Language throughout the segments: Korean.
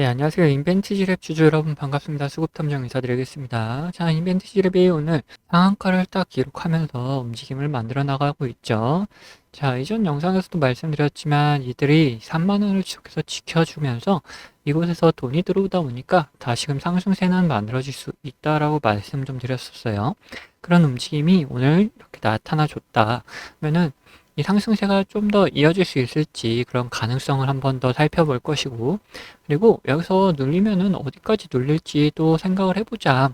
네, 안녕하세요. 인벤티지랩 주주 여러분 반갑습니다. 수급탐정 인사드리겠습니다. 자, 인벤티지랩이 오늘 상한가를 딱 기록하면서 움직임을 만들어 나가고 있죠. 자, 이전 영상에서도 말씀드렸지만 이들이 3만원을 지속해서 지켜주면서 이곳에서 돈이 들어오다 보니까 다시금 상승세는 만들어질 수 있다라고 말씀 좀 드렸었어요. 그런 움직임이 오늘 이렇게 나타나 줬다. 그러면은 이 상승세가 좀 더 이어질 수 있을지 그런 가능성을 한번 더 살펴볼 것이고 그리고 여기서 눌리면은 어디까지 눌릴지도 생각을 해보자.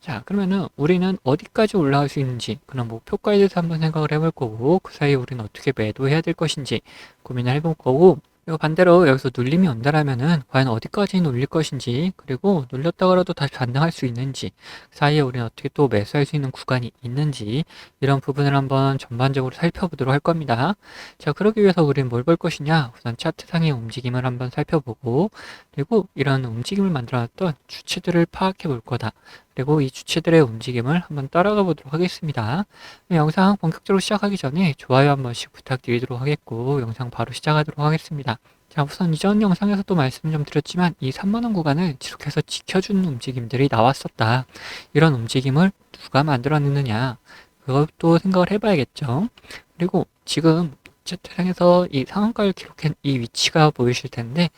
자, 그러면은 우리는 어디까지 올라갈 수 있는지 그런 목표가에 대해서 한번 생각을 해볼 거고 그 사이에 우리는 어떻게 매도해야 될 것인지 고민을 해볼 거고 그리고 반대로 여기서 눌림이 온다라면은 과연 어디까지 눌릴 것인지 그리고 눌렸다가라도 다시 반등할 수 있는지 그 사이에 우리는 어떻게 또 매수할 수 있는 구간이 있는지 이런 부분을 한번 전반적으로 살펴보도록 할 겁니다. 자 그러기 위해서 우리는 뭘 볼 것이냐 우선 차트상의 움직임을 한번 살펴보고 그리고 이런 움직임을 만들어놨던 주체들을 파악해 볼 거다. 그리고 이 주체들의 움직임을 한번 따라가 보도록 하겠습니다. 네, 영상 본격적으로 시작하기 전에 좋아요 한 번씩 부탁드리도록 하겠고 영상 바로 시작하도록 하겠습니다. 자 우선 이전 영상에서도 말씀 좀 드렸지만 이 3만원 구간을 지속해서 지켜주는 움직임들이 나왔었다. 이런 움직임을 누가 만들어냈느냐 그것도 생각을 해봐야겠죠. 그리고 지금 차트상에서 이 상한가를 기록한 이 위치가 보이실 텐데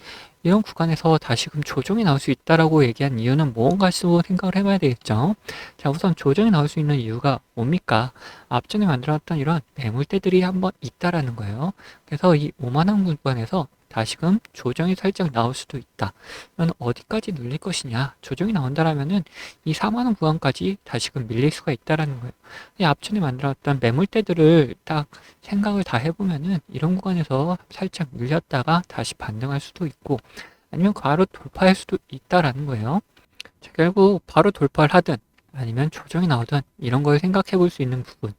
이런 구간에서 다시금 조정이 나올 수 있다라고 얘기한 이유는 수 생각을 해봐야 되겠죠. 자, 우선 조정이 나올 수 있는 이유가 뭡니까? 앞전에 만들어놨던 이런 매물대들이 한번 있다라는 거예요. 그래서 이 5만원 구간에서 다시금 조정이 살짝 나올 수도 있다. 그러면 어디까지 눌릴 것이냐? 조정이 나온다라면은 이 4만원 구간까지 다시금 밀릴 수가 있다라는 거예요. 이 앞전에 만들어놨던 매물대들을 딱 생각을 다 해보면은 이런 구간에서 살짝 밀렸다가 다시 반등할 수도 있고 아니면 바로 돌파할 수도 있다라는 거예요. 자, 결국 바로 돌파를 하든 아니면 조정이 나오든 이런 걸 생각해 볼 수 있는 부분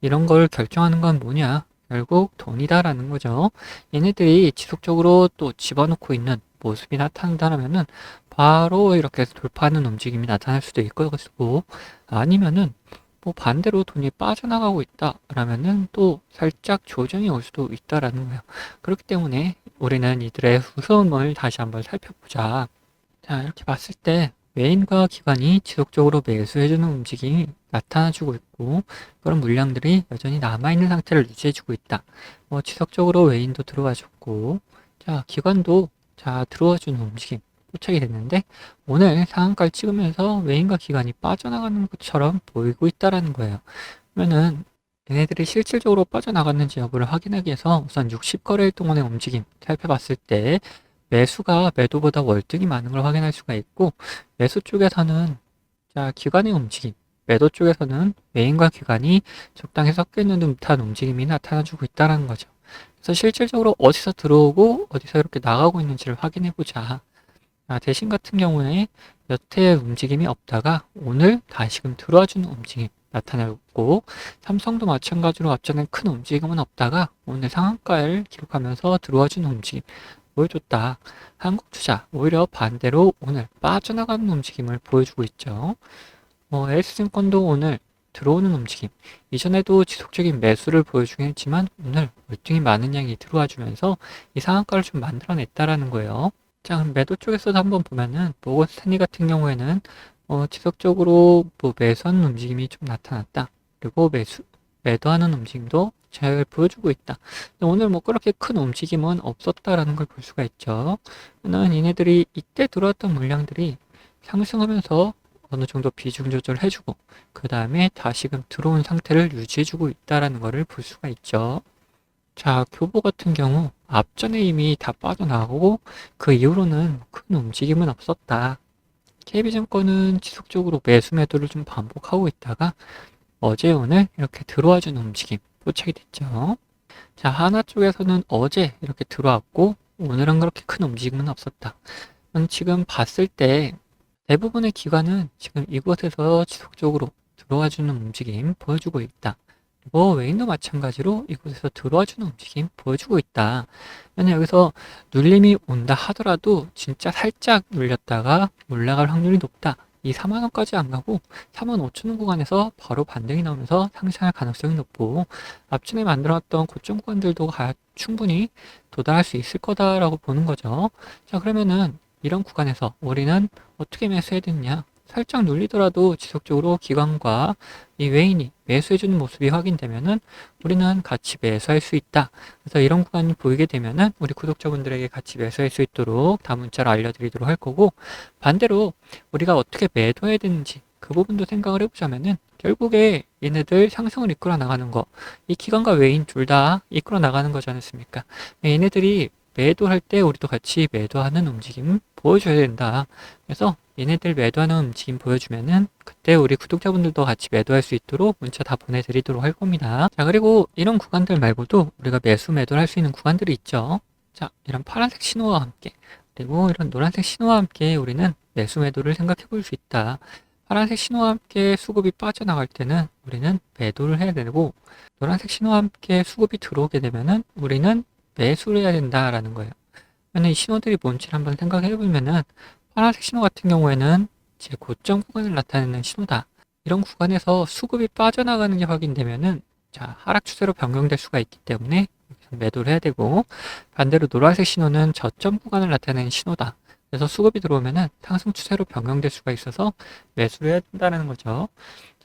이런 걸 결정하는 건 뭐냐 결국 돈이다라는 거죠. 얘네들이 지속적으로 또 집어넣고 있는 모습이 나타난다면은 바로 이렇게 돌파하는 움직임이 나타날 수도 것이고 아니면은 뭐 반대로 돈이 빠져나가고 있다라면은 또 살짝 조정이 올 수도 있다라는 거예요. 그렇기 때문에 우리는 이들의 후손을 다시 한번 살펴보자. 자, 이렇게 봤을 때 메인과 기관이 지속적으로 매수해주는 움직임이 나타나주고 있고 그런 물량들이 여전히 남아있는 상태를 유지해주고 있다. 뭐 지속적으로 외인도 들어와줬고 자 기관도 자 들어와주는 움직임 포착이 됐는데 오늘 상한가를 찍으면서 외인과 기관이 빠져나가는 것처럼 보이고 있다라는 거예요. 그러면은 얘네들이 실질적으로 빠져나갔는지 여부를 확인하기 위해서 우선 60거래일 동안의 움직임 살펴봤을 때 매수가 매도보다 월등히 많은 걸 확인할 수가 있고 매수 쪽에서는 자 기관의 움직임 매도 쪽에서는 메인과 기관이 적당히 섞여 있는 듯한 움직임이 나타나주고 있다는 거죠. 그래서 실질적으로 어디서 들어오고 어디서 이렇게 나가고 있는지를 확인해 보자. 아, 대신 같은 경우에 여태의 움직임이 없다가 오늘 다시금 들어와주는 움직임 나타나고 삼성도 마찬가지로 앞전에 큰 움직임은 없다가 오늘 상한가를 기록하면서 들어와주는 움직임 보여줬다. 한국투자 오히려 반대로 오늘 빠져나가는 움직임을 보여주고 있죠. 어, S증권도 오늘 들어오는 움직임 이전에도 지속적인 매수를 보여주긴 했지만 오늘 월등히 많은 양이 들어와 주면서 이 상한가를 좀 만들어냈다라는 거예요. 자 그럼 매도 쪽에서도 한번 보면은 모건 스탠리 같은 경우에는 어, 지속적으로 뭐 매수하는 움직임이 좀 나타났다. 그리고 매수 매도하는 움직임도 잘 보여주고 있다. 오늘 뭐 그렇게 큰 움직임은 없었다라는 걸 볼 수가 있죠. 는 얘네들이 이때 들어왔던 물량들이 상승하면서 어느 정도 비중 조절을 해주고 그 다음에 다시금 들어온 상태를 유지해주고 있다라는 것을 볼 수가 있죠. 자, 교보 같은 경우 앞전에 이미 다 빠져나가고 그 이후로는 큰 움직임은 없었다. KB증권은 지속적으로 매수 매도를 좀 반복하고 있다가 어제 오늘 이렇게 들어와 주는 움직임 포착이 됐죠. 자, 하나 쪽에서는 어제 이렇게 들어왔고 오늘은 그렇게 큰 움직임은 없었다. 지금 봤을 때 대부분의 기관은 지금 이곳에서 지속적으로 들어와주는 움직임 보여주고 있다. 그리고 외인도 마찬가지로 이곳에서 들어와주는 움직임 보여주고 있다. 왜냐 여기서 눌림이 온다 하더라도 진짜 살짝 눌렸다가 올라갈 확률이 높다. 이 4만원까지 안 가고 4만 5천원 구간에서 바로 반등이 나오면서 상승할 가능성이 높고 앞전에 만들어놨던 고점 구간들도 충분히 도달할 수 있을 거다라고 보는 거죠. 자 그러면은 이런 구간에서 우리는 어떻게 매수해야 되느냐? 살짝 눌리더라도 지속적으로 기관과 이 외인이 매수해주는 모습이 확인되면은 우리는 같이 매수할 수 있다. 그래서 이런 구간이 보이게 되면은 우리 구독자분들에게 같이 매수할 수 있도록 다 문자로 알려드리도록 할 거고 반대로 우리가 어떻게 매도해야 되는지 그 부분도 생각을 해보자면은 결국에 얘네들 상승을 이끌어 나가는 거, 이 기관과 외인 둘 다 이끌어 나가는 거지 않습니까? 얘네들이 매도할 때 우리도 같이 매도하는 움직임 보여줘야 된다. 그래서 얘네들 매도하는 움직임 보여주면은 그때 우리 구독자분들도 같이 매도할 수 있도록 문자 다 보내드리도록 할 겁니다. 자, 그리고 이런 구간들 말고도 우리가 매수 매도를 할 수 있는 구간들이 있죠. 자, 이런 파란색 신호와 함께 그리고 이런 노란색 신호와 함께 우리는 매수 매도를 생각해 볼 수 있다. 파란색 신호와 함께 수급이 빠져나갈 때는 우리는 매도를 해야 되고 노란색 신호와 함께 수급이 들어오게 되면은 우리는 매수를 해야 된다라는 거예요. 그러면 이 신호들이 뭔지를 한번 생각해 보면은 파란색 신호 같은 경우에는 제 고점 구간을 나타내는 신호다. 이런 구간에서 수급이 빠져나가는 게 확인되면은 자 하락 추세로 변경될 수가 있기 때문에 매도를 해야 되고 반대로 노란색 신호는 저점 구간을 나타내는 신호다. 그래서 수급이 들어오면은 상승 추세로 변경될 수가 있어서 매수를 해야 된다는 거죠.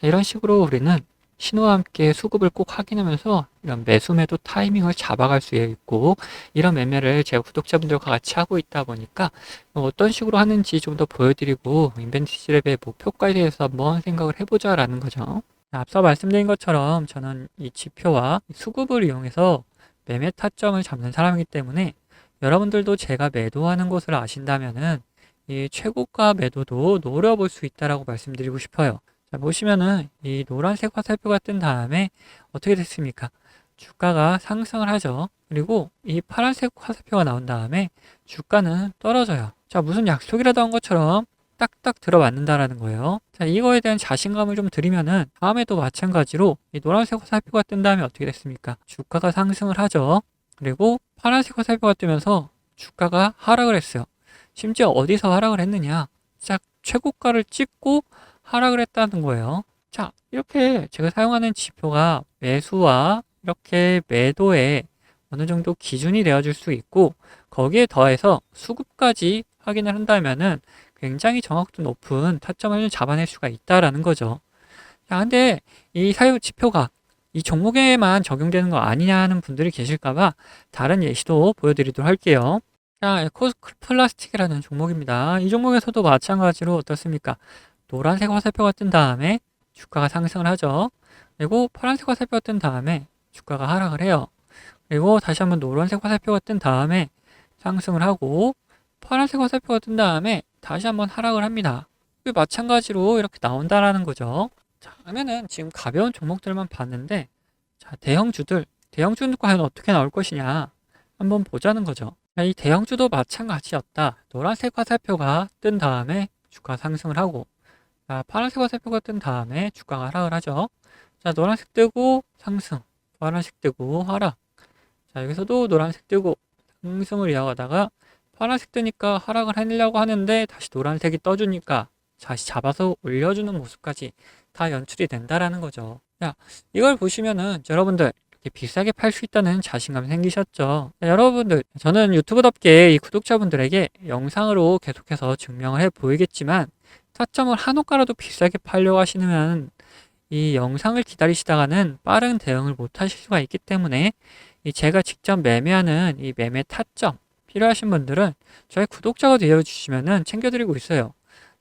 자, 이런 식으로 우리는 신호와 함께 수급을 꼭 확인하면서 이런 매수 매도 타이밍을 잡아갈 수 있고 이런 매매를 제가 구독자분들과 같이 하고 있다 보니까 어떤 식으로 하는지 좀 더 보여드리고 인벤티지랩의 목표가에 대해서 한번 생각을 해보자 라는 거죠. 앞서 말씀드린 것처럼 저는 이 지표와 수급을 이용해서 매매 타점을 잡는 사람이기 때문에 여러분들도 제가 매도하는 것을 아신다면은 이 최고가 매도도 노려볼 수 있다라고 말씀드리고 싶어요. 자, 보시면은 이 노란색 화살표가 뜬 다음에 어떻게 됐습니까? 주가가 상승을 하죠. 그리고 이 파란색 화살표가 나온 다음에 주가는 떨어져요. 자, 무슨 약속이라도 한 것처럼 딱딱 들어맞는다라는 거예요. 자, 이거에 대한 자신감을 좀 드리면은 다음에도 마찬가지로 이 노란색 화살표가 뜬 다음에 어떻게 됐습니까? 주가가 상승을 하죠. 그리고 파란색 화살표가 뜨면서 주가가 하락을 했어요. 심지어 어디서 하락을 했느냐? 딱 최고가를 찍고 하락을 했다는 거예요. 자, 이렇게 제가 사용하는 지표가 매수와 이렇게 매도에 어느 정도 기준이 되어줄 수 있고 거기에 더해서 수급까지 확인을 한다면은 굉장히 정확도 높은 타점을 잡아낼 수가 있다라는 거죠. 자, 근데 이 사유 지표가 이 종목에만 적용되는 거 아니냐 하는 분들이 계실까봐 다른 예시도 보여드리도록 할게요. 자, 에코 플라스틱이라는 종목입니다. 이 종목에서도 마찬가지로 어떻습니까? 노란색 화살표가 뜬 다음에 주가가 상승을 하죠. 그리고 파란색 화살표가 뜬 다음에 주가가 하락을 해요. 그리고 다시 한번 노란색 화살표가 뜬 다음에 상승을 하고 파란색 화살표가 뜬 다음에 다시 한번 하락을 합니다. 마찬가지로 이렇게 나온다라는 거죠. 자, 그러면은 지금 가벼운 종목들만 봤는데 자, 대형주들, 대형주는 과연 어떻게 나올 것이냐 한번 보자는 거죠. 자, 이 대형주도 마찬가지였다. 노란색 화살표가 뜬 다음에 주가 상승을 하고 자, 파란색 화살표가 뜬 다음에 주가가 하락을 하죠. 자, 노란색 뜨고 상승, 파란색 뜨고 하락. 자, 여기서도 노란색 뜨고 상승을 이어가다가 파란색 뜨니까 하락을 해내려고 하는데 다시 노란색이 떠주니까 다시 잡아서 올려주는 모습까지 다 연출이 된다라는 거죠. 자, 이걸 보시면은 여러분들 이렇게 비싸게 팔 수 있다는 자신감이 생기셨죠. 자, 여러분들, 저는 유튜브답게 이 구독자분들에게 영상으로 계속해서 증명을 해 보이겠지만 타점을 한호가라도 비싸게 팔려고 하시면 이 영상을 기다리시다가는 빠른 대응을 못 하실 수가 있기 때문에 이 제가 직접 매매하는 이 매매 타점 필요하신 분들은 저희 구독자가 되어주시면은 챙겨드리고 있어요.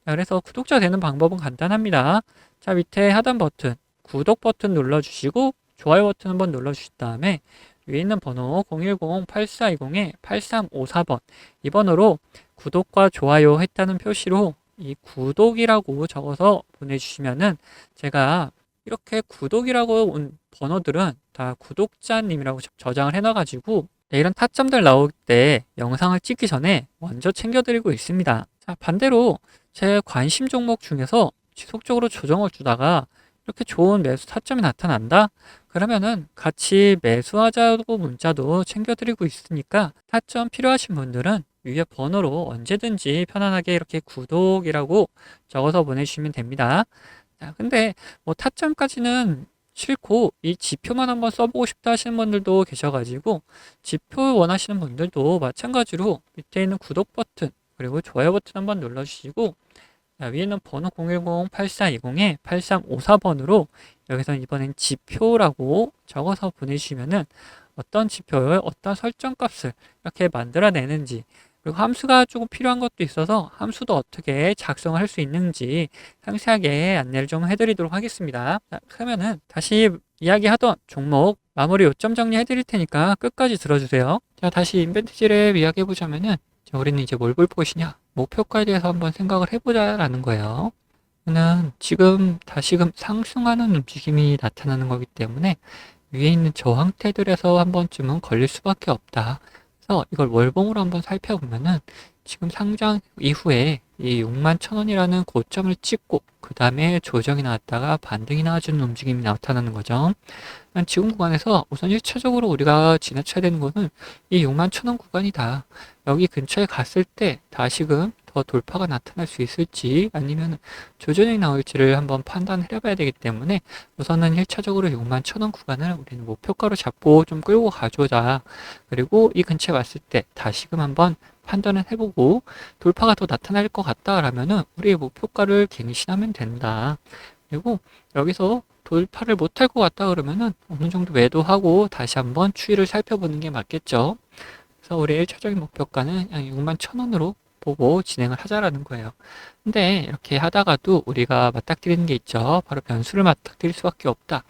자, 그래서 구독자 되는 방법은 간단합니다. 자, 밑에 하단 버튼, 구독 버튼 눌러주시고, 좋아요 버튼 한번 눌러주신 다음에, 위에 있는 번호 010-8420-8354번, 이 번호로 구독과 좋아요 했다는 표시로 이 구독이라고 적어서 보내주시면은 제가 이렇게 구독이라고 온 번호들은 다 구독자님이라고 저장을 해놔가지고 네, 이런 타점들 나올 때 영상을 찍기 전에 먼저 챙겨드리고 있습니다. 자, 반대로 제 관심 종목 중에서 지속적으로 조정을 주다가 이렇게 좋은 매수 타점이 나타난다? 그러면은 같이 매수하자고 문자도 챙겨드리고 있으니까 타점 필요하신 분들은 위에 번호로 언제든지 편안하게 이렇게 구독이라고 적어서 보내주시면 됩니다. 자, 근데 뭐 타점까지는 싫고 이 지표만 한번 써보고 싶다 하시는 분들도 계셔가지고 지표 원하시는 분들도 마찬가지로 밑에 있는 구독 버튼 그리고 좋아요 버튼 한번 눌러주시고 자, 위에는 번호 010-8420에 8354번으로 여기서 이번엔 지표라고 적어서 보내주시면은 어떤 지표에 어떤 설정 값을 이렇게 만들어내는지 그리고 함수가 조금 필요한 것도 있어서 함수도 어떻게 작성을 할수 있는지 상세하게 안내를 좀 해드리도록 하겠습니다. 자, 그러면은 다시 이야기하던 종목 마무리 요점 정리해 드릴 테니까 끝까지 들어주세요. 자, 다시 인벤트지를 이야기해 보자면은 자, 우리는 이제 뭘 볼 것이냐? 목표가에 대해서 한번 생각을 해보자라는 거예요. 저는 지금 다시금 상승하는 움직임이 나타나는 거기 때문에 위에 있는 저항대들에서 한 번쯤은 걸릴 수밖에 없다. 그래서 이걸 월봉으로 한번 살펴보면은 지금 상장 이후에 이 6만 천 원이라는 고점을 찍고 그 다음에 조정이 나왔다가 반등이 나와주는 움직임이 나타나는 거죠. 난 지금 구간에서 우선 1차적으로 우리가 지나쳐야 되는 거는 이 6만 천원 구간이다. 여기 근처에 갔을 때 다시금 더 돌파가 나타날 수 있을지 아니면 조정이 나올지를 한번 판단을 해봐야 되기 때문에 우선은 1차적으로 6만 천원 구간을 우리는 목표가로 잡고 좀 끌고 가져오자. 그리고 이 근처에 왔을 때 다시금 한번 판단을 해보고 돌파가 더 나타날 것 같다라면은 우리의 목표가를 갱신하면 된다. 그리고 여기서 돌파를 못할 것 같다 그러면은 어느 정도 매도하고 다시 한번 추이를 살펴보는 게 맞겠죠. 그래서 우리 1차적인 목표가는 약 6만 천 원으로 보고 진행을 하자라는 거예요. 근데 이렇게 하다가도 우리가 맞닥뜨리는 게 있죠. 바로 변수를 맞닥뜨릴 수밖에 없다.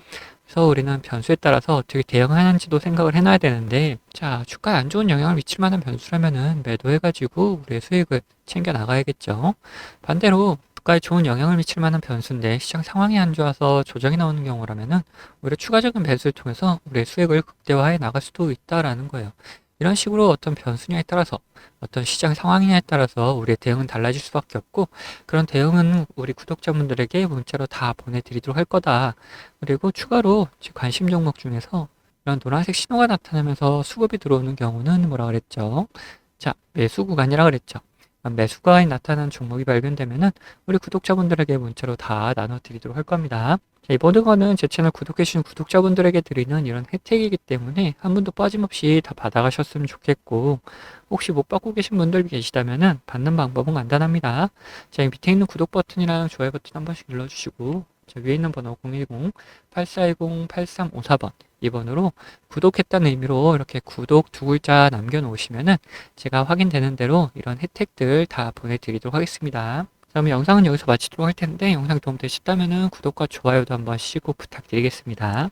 그래서 우리는 변수에 따라서 어떻게 대응하는지도 생각을 해놔야 되는데, 자, 주가에 안 좋은 영향을 미칠 만한 변수라면은 매도해가지고 우리의 수익을 챙겨 나가야겠죠. 반대로 주가에 좋은 영향을 미칠 만한 변수인데 시장 상황이 안 좋아서 조정이 나오는 경우라면은 오히려 추가적인 배수를 통해서 우리의 수익을 극대화해 나갈 수도 있다라는 거예요. 이런 식으로 어떤 변수냐에 따라서 어떤 시장 상황이냐에 따라서 우리의 대응은 달라질 수밖에 없고 그런 대응은 우리 구독자분들에게 문자로 다 보내드리도록 할 거다. 그리고 추가로 관심 종목 중에서 이런 노란색 신호가 나타나면서 수급이 들어오는 경우는 뭐라 그랬죠? 자, 매수 구간이라 그랬죠. 매수 구간이 나타난 종목이 발견되면은 우리 구독자분들에게 문자로 다 나눠드리도록 할 겁니다. 자, 이 모든 거는 제 채널 구독해주신 구독자분들에게 드리는 이런 혜택이기 때문에 한 분도 빠짐없이 다 받아가셨으면 좋겠고 혹시 못 받고 계신 분들 계시다면은 받는 방법은 간단합니다. 자, 이 밑에 있는 구독 버튼이랑 좋아요 버튼 한 번씩 눌러주시고 자, 위에 있는 번호 010-8410-8354번 이 번호로 구독했다는 의미로 이렇게 구독 두 글자 남겨놓으시면은 제가 확인되는 대로 이런 혜택들 다 보내드리도록 하겠습니다. 그러면 영상은 여기서 마치도록 할 텐데 영상 도움되셨다면 구독과 좋아요도 한번 시고 부탁드리겠습니다.